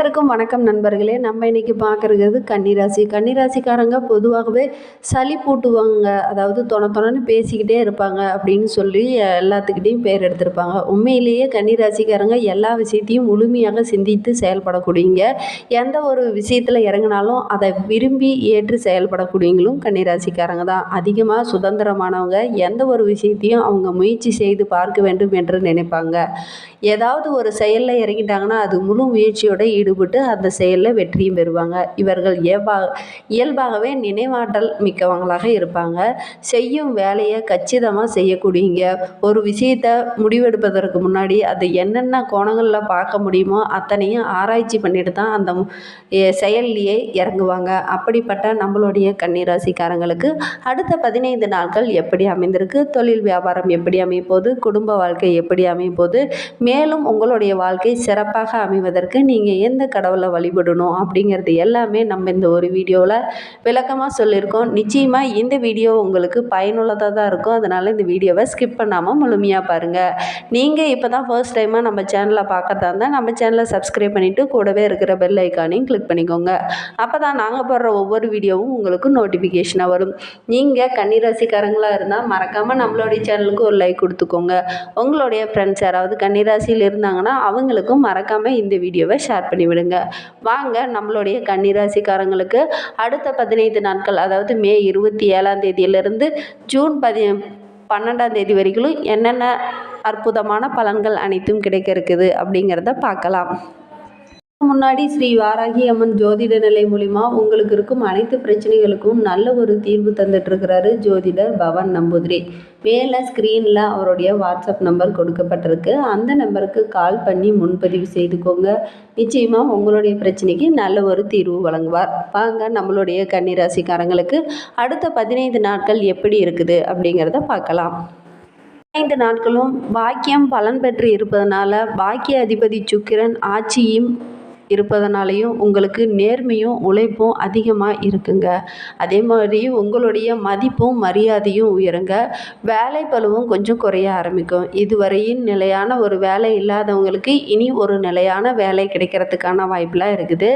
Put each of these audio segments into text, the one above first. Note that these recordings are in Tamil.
அனைவருக்கும் வணக்கம் நண்பர்களே. நம்ம இன்னைக்கு பார்க்குறது கன்னிராசி. கன்னிராசிக்காரங்க பொதுவாகவே சளி பூட்டுவாங்க. அதாவது தொண தொணன்னு பேசிக்கிட்டே இருப்பாங்க அப்படின்னு சொல்லி எல்லாத்துக்கிட்டையும் பேர் எடுத்திருப்பாங்க. உண்மையிலேயே கன்னிராசிக்காரங்க எல்லா விஷயத்தையும் முழுமையாக சிந்தித்து செயல்படக்கூடியங்க எந்த ஒரு விஷயத்தில் இறங்கினாலும் அதை விரும்பி ஏற்று செயல்படக்கூடியவங்களும் கன்னிராசிக்காரங்க தான். அதிகமாக சுதந்திரமானவங்க எந்த ஒரு விஷயத்தையும் அவங்க முயற்சி செய்து பார்க்க வேண்டும் என்று நினைப்பாங்க. ஏதாவது ஒரு செயலில் இறங்கிட்டாங்கன்னா அது முழு முயற்சியோட ஈடுபட்டு அந்த செயலில் வெற்றியும் பெறுவாங்க. இவர்கள் இயல்பாக இயல்பாகவே நினைவாற்றல் மிக்கவங்களாக இருப்பாங்க. செய்யும் வேலையை கச்சிதமாக செய்யக்கூடியங்க ஒரு விஷயத்தை முடிவெடுப்பதற்கு முன்னாடி அது என்னென்ன கோணங்களில் பார்க்க முடியுமோ அத்தனையும் ஆராய்ச்சி பண்ணிட்டு தான் அந்த செயல்லையே இறங்குவாங்க. அப்படிப்பட்ட நம்மளுடைய கன்னிராசிக்காரங்களுக்கு அடுத்த பதினைந்து நாட்கள் எப்படி அமைந்திருக்கு? தொழில் வியாபாரம் எப்படி அமையப்போகுது குடும்ப வாழ்க்கை எப்படி அமையப்போகுது மேலும் உங்களுடைய வாழ்க்கை சிறப்பாக அமைவதற்கு நீங்கள் எந்த கடவுளை வழிபடணும் அப்படிங்கிறது எல்லாமே நம்ம இந்த ஒரு வீடியோவில் விளக்கமாக சொல்லியிருக்கோம். நிச்சயமாக இந்த வீடியோ உங்களுக்கு பயனுள்ளதாக தான் இருக்கும். அதனால் இந்த வீடியோவை ஸ்கிப் பண்ணாமல் முழுமையாக பாருங்கள் நீங்கள் இப்போ தான் ஃபர்ஸ்ட் டைமாக நம்ம சேனலை பார்க்கறதா இருந்தால் நம்ம சேனலை சப்ஸ்கிரைப் பண்ணிவிட்டு கூடவே இருக்கிற பெல் ஐக்கானையும் கிளிக் பண்ணிக்கோங்க. அப்போ தான் நாங்கள் போடுற ஒவ்வொரு வீடியோவும் உங்களுக்கு நோட்டிஃபிகேஷனாக வரும். நீங்கள் கன்னிராசிக்காரங்களாக இருந்தால் மறக்காமல் நம்மளுடைய சேனலுக்கு ஒரு லைக் கொடுத்துக்கோங்க. உங்களுடைய ஃப்ரெண்ட்ஸ் யாராவது ராசியில் இருந்தாங்கன்னா அவங்களுக்கும் மறக்காமல் இந்த வீடியோவை ஷேர் பண்ணி விடுங்க வாங்க நம்மளுடைய கன்னிராசிக்காரங்களுக்கு அடுத்த பதினைந்து நாட்கள் அதாவது மே இருபத்தி ஏழாம் தேதியிலிருந்து ஜூன் பதி பன்னெண்டாம் தேதி வரைக்கும் என்னென்ன அற்புதமான பலன்கள் அனைத்தும் கிடைக்க இருக்குது அப்படிங்கிறத பார்க்கலாம். முன்னாடி ஸ்ரீ வாராகி அம்மன் ஜோதிட நிலை மூலிமா உங்களுக்கு இருக்கும் அனைத்து பிரச்சனைகளுக்கும் நல்ல ஒரு தீர்வு தந்துட்டு இருக்கிறாரு ஜோதிடர் பவன் நம்பூதிரி. மேலே ஸ்க்ரீனில் அவருடைய வாட்ஸ்அப் நம்பர் கொடுக்கப்பட்டிருக்கு. அந்த நம்பருக்கு கால் பண்ணி முன்பதிவு செய்துக்கோங்க. நிச்சயமாக உங்களுடைய பிரச்சனைக்கு நல்ல ஒரு தீர்வு வழங்குவார். வாங்க நம்மளுடைய கன்னிராசிக்காரங்களுக்கு அடுத்த பதினைந்து நாட்கள் எப்படி இருக்குது அப்படிங்கிறத பார்க்கலாம். ஐந்து நாட்களும் பாக்கியம் பலன் பெற்று இருப்பதனால பாக்கிய அதிபதி சுக்கிரன் ஆட்சியும் இருப்பதனாலையும் உங்களுக்கு நேர்மையும் உழைப்பும் அதிகமாக இருக்குங்க. அதே மாதிரி உங்களுடைய மதிப்பும் மரியாதையும் உயருங்க. வேலை பளுவும் கொஞ்சம் குறைய ஆரம்பிக்கும். இதுவரையும் நிலையான ஒரு வேலை இல்லாதவங்களுக்கு இனி ஒரு நிலையான வேலை கிடைக்கிறதுக்கான வாய்ப்பெலாம் இருக்குது.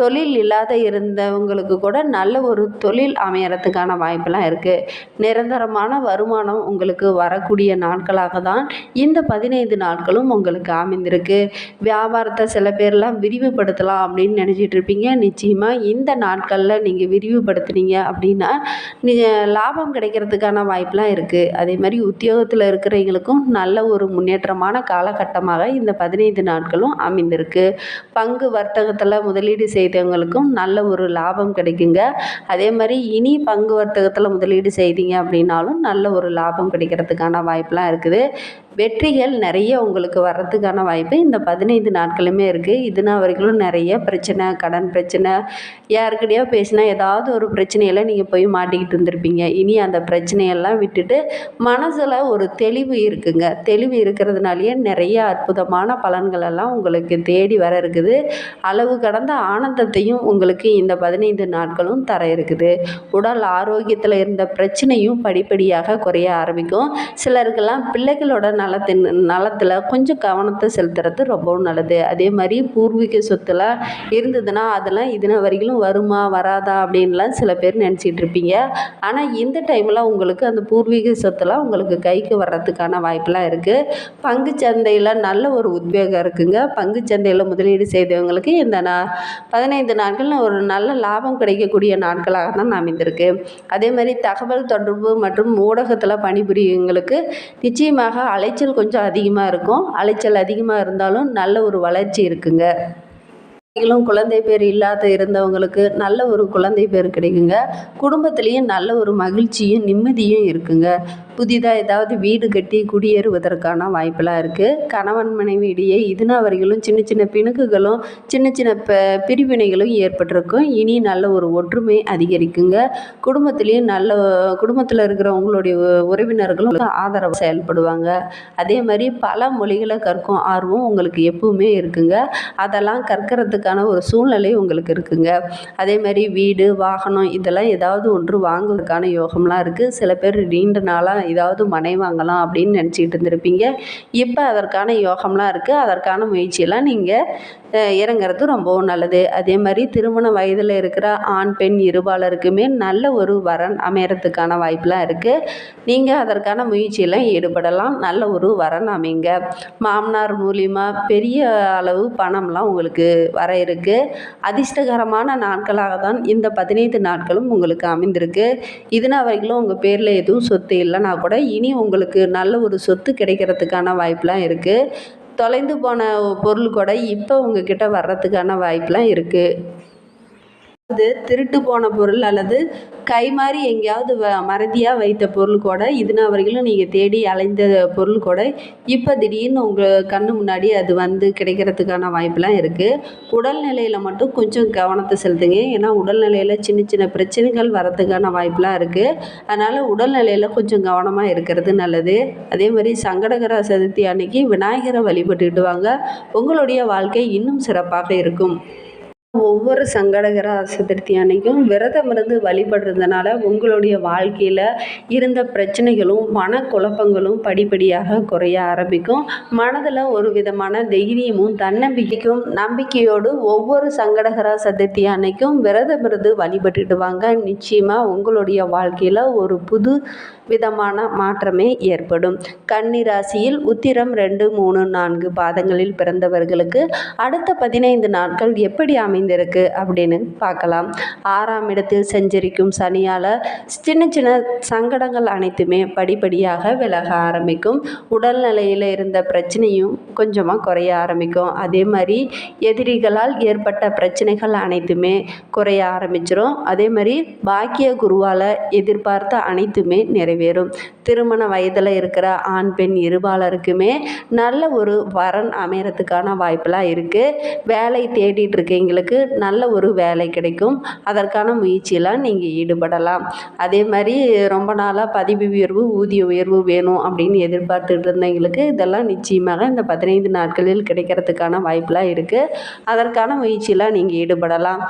தொழில் இல்லாத இருந்தவங்களுக்கு கூட நல்ல ஒரு தொழில் அமையறதுக்கான வாய்ப்பெலாம் இருக்குது நிரந்தரமான வருமானம் உங்களுக்கு வரக்கூடிய நாட்களாக தான் இந்த பதினைந்து நாட்களும் உங்களுக்கு அமைந்திருக்கு. வியாபாரத்தை சில பேர்லாம் விரிவுபடுத்தலாம் அப்படின்னு நினச்சிட்டு இருப்பீங்க. நிச்சயமாக இந்த நாட்களில் நீங்கள் விரிவுபடுத்துனீங்க அப்படின்னா நீங்கள் லாபம் கிடைக்கிறதுக்கான வாய்ப்பெலாம் இருக்குது அதே மாதிரி உத்தியோகத்தில் இருக்கிறவங்களுக்கும் நல்ல ஒரு முன்னேற்றமான காலகட்டமாக இந்த பதினைந்து நாட்களும் அமைந்திருக்கு. பங்கு வர்த்தகத்தில் முதலீடு செய்தவங்களுக்கும் நல்ல ஒரு லாபம் கிடைக்குங்க. அதே மாதிரி இனி பங்கு வர்த்தகத்தில் முதலீடு செய்தீங்க அப்படின்னாலும் நல்ல ஒரு லாபம் கிடைக்கிறதுக்கான வாய்ப்பெலாம் இருக்குது. வெற்றிகள் நிறைய உங்களுக்கு வர்றதுக்கான வாய்ப்பு. இந்த பதினைந்து நாட்களுமே இருக்குது இதுனா வரைக்கும் நிறைய பிரச்சனை கடன் பிரச்சனை யாருக்கிட்டையோ பேசினா ஏதாவது ஒரு பிரச்சனையில் நீங்கள் போய் மாட்டிக்கிட்டு இருந்திருப்பீங்க. இனி அந்த பிரச்சனையெல்லாம் விட்டுட்டு மனசில் ஒரு தெளிவு இருக்குங்க. தெளிவு இருக்கிறதுனாலயே நிறைய அற்புதமான பலன்கள் எல்லாம் உங்களுக்கு தேடி வர இருக்குது. அளவு கடந்த ஆனந்தத்தையும் உங்களுக்கு இந்த பதினைந்து நாட்களும் தர இருக்குது. உடல் ஆரோக்கியத்தில் இருந்த பிரச்சனையும் படிப்படியாக குறைய ஆரம்பிக்கும். சிலருக்கெல்லாம் பிள்ளைகளோட நலத்தின் நலத்தில் கொஞ்சம் கவனத்தை செலுத்துறது ரொம்பவும் நல்லது. அதே மாதிரி பூர்வீக சொத்தில் இருந்ததுன்னா அதெல்லாம் இதுன வரைக்கும் வருமா வராதா அப்படின்லாம் சில பேர் நினச்சிட்டு இருப்பீங்க. ஆனால் இந்த டைமில் உங்களுக்கு அந்த பூர்வீக சொத்தெல்லாம் உங்களுக்கு கைக்கு வர்றதுக்கான வாய்ப்பெலாம் இருக்குது பங்கு சந்தையில் நல்ல ஒரு உத்வேகம் இருக்குங்க. பங்கு சந்தையில் முதலீடு செய்தவங்களுக்கு இந்த நா பதினைந்து நாட்கள் ஒரு நல்ல லாபம் கிடைக்கக்கூடிய நாட்களாக தான் அமைந்திருக்கு. அதே மாதிரி தகவல் தொடர்பு மற்றும் ஊடகத்தில் பணிபுரியவங்களுக்கு நிச்சயமாக அலைச்சல் கொஞ்சம் அதிகமாக இருக்கும். அலைச்சல் அதிகமாக இருந்தாலும் நல்ல ஒரு வளர்ச்சி இருக்குங்க. நீங்களும் குழந்தை பேர் இல்லாத இருந்தவங்களுக்கு நல்ல ஒரு குழந்தை பேர் கிடைக்குங்க. குடும்பத்துலேயும் நல்ல ஒரு மகிழ்ச்சியும் நிம்மதியும் இருக்குங்க. புதிதாக ஏதாவது வீடு கட்டி குடியேறுவதற்கான வாய்ப்பெல்லாம் இருக்குது கணவன் மனைவி இடையே இதுனா வரைகளும் சின்ன சின்ன பிணுக்குகளும் சின்ன சின்ன ப பிரிவினைகளும் ஏற்பட்டிருக்கும். இனி நல்ல ஒரு ஒற்றுமை அதிகரிக்குங்க. குடும்பத்துலேயும் நல்ல குடும்பத்தில் இருக்கிறவங்களுடைய உ- உறவினர்களும் ஆதரவு செயல்படுவாங்க. அதே மாதிரி பல மொழிகளை கற்கும் ஆர்வம் உங்களுக்கு எப்பவுமே இருக்குங்க. அதெல்லாம் கற்கிறதுக்கான ஒரு சூழ்நிலை உங்களுக்கு இருக்குங்க. அதே மாதிரி வீடு வாகனம் இதெல்லாம் ஏதாவது ஒன்று வாங்குவதற்கான யோகம்லாம் இருக்குது சில பேர் நீண்ட நாளாக இதாவது மனை வாங்கலாம் அப்படின்னு நினச்சிக்கிட்டு இருந்திருப்பீங்க. இப்போ அதற்கான யோகம்லாம் இருக்குது அதற்கான முயற்சியெல்லாம் நீங்கள் இறங்குறது ரொம்பவும் நல்லது. அதே மாதிரி திருமண வயதில் இருக்கிற ஆண் பெண் இருபாலருக்குமே நல்ல ஒரு வரன் அமையறதுக்கான வாய்ப்பெலாம் இருக்குது நீங்கள் அதற்கான முயற்சியெல்லாம் ஈடுபடலாம். நல்ல ஒரு வரன் அமைங்க. மாமனார் மூலிமா பெரிய அளவு பணம்லாம் உங்களுக்கு வர இருக்குது அதிர்ஷ்டகரமான நாட்களாக தான் இந்த பதினைந்து நாட்களும் உங்களுக்கு அமைந்திருக்கு. இதுனா வரைக்கும் உங்கள் பேரில் எதுவும் சொத்து போனால் கூட இனி உங்களுக்கு நல்ல ஒரு சொத்து கிடைக்கிறதுக்கான வாய்ப்பெலாம் இருக்குது தொலைந்து போன பொருள் கூட இப்போ உங்ககிட்ட வர்றதுக்கான வாய்ப்பெலாம் இருக்குது அது திருட்டு போன பொருள் அல்லது கை மாறி எங்கேயாவது வ மறதியாக வைத்த பொருள் கூட இதுனா வரையிலும் நீங்கள் தேடி அலைந்த பொருள் கூட இப்போ திடீர்னு உங்கள் கண்ணு முன்னாடி அது வந்து கிடைக்கிறதுக்கான வாய்ப்பெலாம் இருக்குது உடல்நிலையில் மட்டும் கொஞ்சம் கவனத்தை செலுத்துங்க. ஏன்னா உடல்நிலையில் சின்ன சின்ன பிரச்சனைகள் வரதுக்கான வாய்ப்பெலாம் இருக்குது அதனால் உடல்நிலையில் கொஞ்சம் கவனமாக இருக்கிறது நல்லது. அதே மாதிரி சங்கடகர சதுர்த்தி அன்னைக்கு விநாயகரை வழிபட்டுக்கிட்டு வாங்க. உங்களுடைய வாழ்க்கை இன்னும் சிறப்பாக இருக்கும். ஒவ்வொரு சங்கடகர சதுர்த்தி அன்னைக்கும் விரதம் இருந்து வழிபடுறதுனால உங்களுடைய வாழ்க்கையில் இருந்த பிரச்சனைகளும் மனக்குழப்பங்களும் படிப்படியாக குறைய ஆரம்பிக்கும். மனதில் ஒரு விதமான தைரியமும் தன்னம்பிக்கைக்கும் நம்பிக்கையோடு ஒவ்வொரு சங்கடகர சதுர்த்தி அன்னைக்கும் விரதம் இருந்து வழிபட்டுட்டு வாங்க. நிச்சயமாக உங்களுடைய வாழ்க்கையில் ஒரு புது விதமான மாற்றமே ஏற்படும். கன்னி ராசியில் உத்திரம் ரெண்டு மூணு நான்கு பாதங்களில் பிறந்தவர்களுக்கு அடுத்த பதினைந்து நாட்கள் எப்படி அமைந்திருக்கு அப்படின்னு பார்க்கலாம். ஆறாம் இடத்தில் செஞ்சரிக்கும் சனியால் சின்ன சின்ன சங்கடங்கள் அனைத்துமே படிப்படியாக விலக ஆரம்பிக்கும். உடல்நிலையில் இருந்த பிரச்சனையும் கொஞ்சமாக குறைய ஆரம்பிக்கும். அதே மாதிரி எதிரிகளால் ஏற்பட்ட பிரச்சனைகள் அனைத்துமே குறைய ஆரம்பிச்சிடும் அதே மாதிரி பாக்கிய குருவால் எதிர்பார்த்த அனைத்துமே நிறைவேறும். திருமண வயதில் இருக்கிற ஆண் பெண் இருபாலருக்குமே நல்ல ஒரு வரன் அமையறதுக்கான வாய்ப்பெல்லாம் இருக்குது வேலை தேடிட்டு இருக்கீங்களுக்கு நல்ல ஒரு வேலை கிடைக்கும். அதற்கான முயற்சியெல்லாம் நீங்கள் ஈடுபடலாம். அதே மாதிரி ரொம்ப நாளாக பதிவு உயர்வு ஊதிய உயர்வு வேணும் அப்படின்னு எதிர்பார்த்துட்டு இருந்தவங்களுக்கு இதெல்லாம் நிச்சயமாக இந்த பதினைந்து நாட்களில் கிடைக்கிறதுக்கான வாய்ப்பெலாம் இருக்குது அதற்கான முயற்சியெல்லாம் நீங்கள் ஈடுபடலாம்.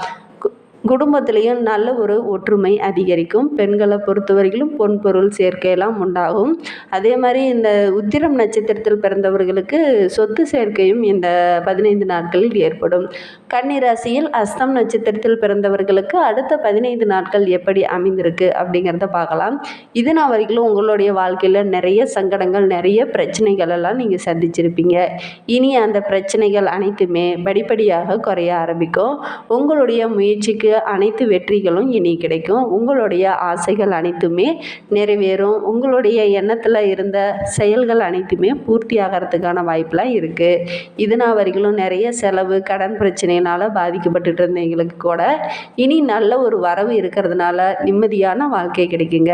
குடும்பத்திலையும் நல்ல ஒரு ஒற்றுமை அதிகரிக்கும். பெண்களை பொறுத்தவரையிலும் பொன் பொருள் சேர்க்கையெல்லாம் உண்டாகும். அதே மாதிரி இந்த உத்திரம் நட்சத்திரத்தில் பிறந்தவர்களுக்கு சொத்து சேர்க்கையும் இந்த பதினைந்து நாட்களில் ஏற்படும். கன்னிராசியில் அஸ்தம் நட்சத்திரத்தில் பிறந்தவர்களுக்கு அடுத்த பதினைந்து நாட்கள் எப்படி அமைந்திருக்கு அப்படிங்கிறத பார்க்கலாம். இது நான் வரைக்கும் உங்களுடைய வாழ்க்கையில் நிறைய சங்கடங்கள் நிறைய பிரச்சனைகள் எல்லாம் நீங்கள் சந்திச்சிருப்பீங்க. இனி அந்த பிரச்சனைகள் அனைத்துமே படிப்படியாக குறைய ஆரம்பிக்கும். உங்களுடைய முயற்சிக்கு அனைத்து வெற்றிகளும் இனி கிடைக்கும். உங்களுடைய ஆசைகள் அனைத்துமே நிறைவேறும். உங்களுடைய எண்ணத்தில் இருந்த செயல்கள் அனைத்துமே பூர்த்தி ஆகிறதுக்கான வாய்ப்பெலாம் இருக்குது இதனால் வரைகளும் வரைக்கும் நிறைய செலவு கடன் பிரச்சனையினால் பாதிக்கப்பட்டுட்டு இருந்தவங்களுக்கு கூட இனி நல்ல ஒரு வரவு இருக்கிறதுனால நிம்மதியான வாழ்க்கை கிடைக்குங்க.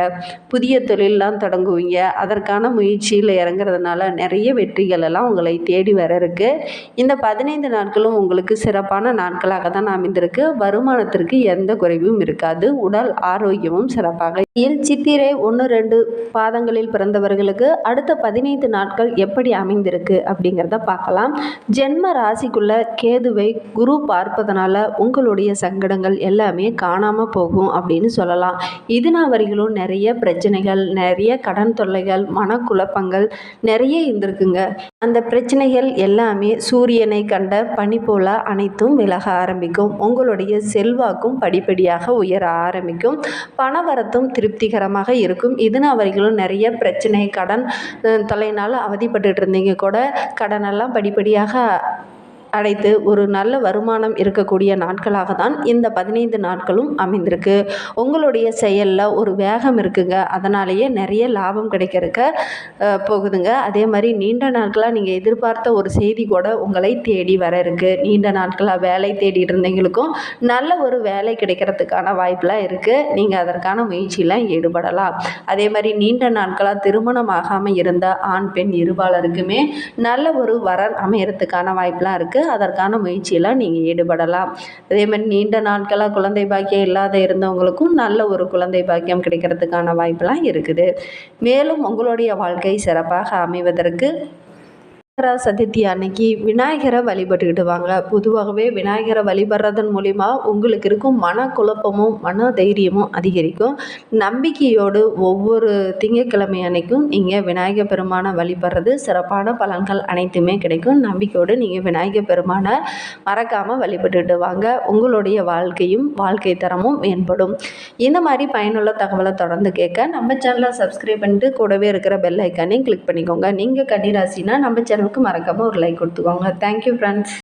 புதிய தொழிலெலாம் தொடங்குவீங்க. அதற்கான முயற்சியில் இறங்குறதுனால நிறைய வெற்றிகள் எல்லாம் உங்களை தேடி வர இருக்குது இந்த பதினைந்து நாட்களும் உங்களுக்கு சிறப்பான நாட்களாக தான் அமைந்திருக்கு. வருமானத்திற்கு எந்த குறைவும் இருக்காது. உடல் ஆரோக்கியமும் சிறப்பாக. இதில் சித்திரை ஒன்று ரெண்டு பாதங்களில் பிறந்தவர்களுக்கு அடுத்த பதினைந்து நாட்கள் எப்படி அமைந்திருக்கு அப்படிங்கிறத பார்க்கலாம். ஜென்ம ராசிக்குள்ள கேதுவை குரு பார்ப்பதனால உங்களுடைய சங்கடங்கள் எல்லாமே காணாமல் போகும் அப்படின்னு சொல்லலாம். இதுனா வரையிலும் நிறைய பிரச்சனைகள் நிறைய கடன் தொல்லைகள் மனக்குழப்பங்கள் நிறைய இருந்திருக்குங்க. அந்த பிரச்சனைகள் எல்லாமே சூரியனை கண்ட பனி போல அனைத்தும் விலக ஆரம்பிக்கும். உங்களுடைய செல்வாக்கும் படிப்படியாக உயர ஆரம்பிக்கும். பணவரத்தும் திருப்திகரமாக இருக்கும். இதுனா வரைக்கும் நிறைய பிரச்சனை கடன் தொலைனால் அவதிப்பட்டு இருந்தீங்க கூட. கடனெல்லாம் படிப்படியாக அடைத்து ஒரு நல்ல வருமானம் இருக்கக்கூடிய நாட்களாக தான் இந்த பதினைந்து நாட்களும் அமைந்திருக்கு. உங்களுடைய செயலில் ஒரு வேகம் இருக்குங்க. அதனாலேயே நிறைய லாபம் கிடைக்கிறக்க போகுதுங்க. அதே மாதிரி நீண்ட நாட்களாக நீங்கள் எதிர்பார்த்த ஒரு செய்தி கூட உங்களை தேடி வர இருக்கு. நீண்ட நாட்களாக வேலை தேடிட்டு இருந்தவங்களுக்கும் நல்ல ஒரு வேலை கிடைக்கிறதுக்கான வாய்ப்பெலாம் இருக்குது நீங்கள் அதற்கான முயற்சியில் ஈடுபடலாம். அதே மாதிரி நீண்ட நாட்களாக திருமணம் ஆகாமல் இருந்த ஆண் பெண் இருபாலருக்குமே நல்ல ஒரு வரன் அமையறதுக்கான வாய்ப்பெலாம் இருக்குது அதற்கான முயற்சியில் நீங்கள் ஈடுபடலாம். அதேமாதிரி நீண்ட நாட்களாக குழந்தை பாக்கியம் இல்லாத இருந்தவங்களுக்கும் நல்ல ஒரு குழந்தை பாக்கியம் கிடைக்கிறதுக்கான வாய்ப்பெலாம் இருக்குது. மேலும் உங்களுடைய வாழ்க்கை சிறப்பாக அமைவதற்கு விநாயகர சதுர்த்தி அன்னைக்கு விநாயகரை வழிபட்டுக்கிட்டு வாங்க பொதுவாகவே விநாயகரை வழிபடுறதன் மூலிமா உங்களுக்கு இருக்கும் மனக்குழப்பமும் மன தைரியமும் அதிகரிக்கும். நம்பிக்கையோடு ஒவ்வொரு திங்கட்கிழமை அன்னைக்கும் நீங்கள் விநாயகர் பெருமானை வழிபடுறது சிறப்பான பலன்கள் அனைத்துமே கிடைக்கும். நம்பிக்கையோடு நீங்கள் விநாயகர் பெருமானை மறக்காமல் வழிபட்டுக்கிட்டு வாங்க உங்களுடைய வாழ்க்கையும் வாழ்க்கை தரமும் மேம்படும். இந்த மாதிரி பயனுள்ள தகவலை தொடர்ந்து கேட்க நம்ம சேனலை சப்ஸ்கிரைப் பண்ணிட்டு கூடவே இருக்கிற பெல் ஐக்கானையும் கிளிக் பண்ணிக்கோங்க. நீங்கள் கன்னிராசினா நம்ம சேனல் சேனலுக்கு மறக்காமல் ஒரு லைக் கொடுத்துக்கோங்க. Thank you friends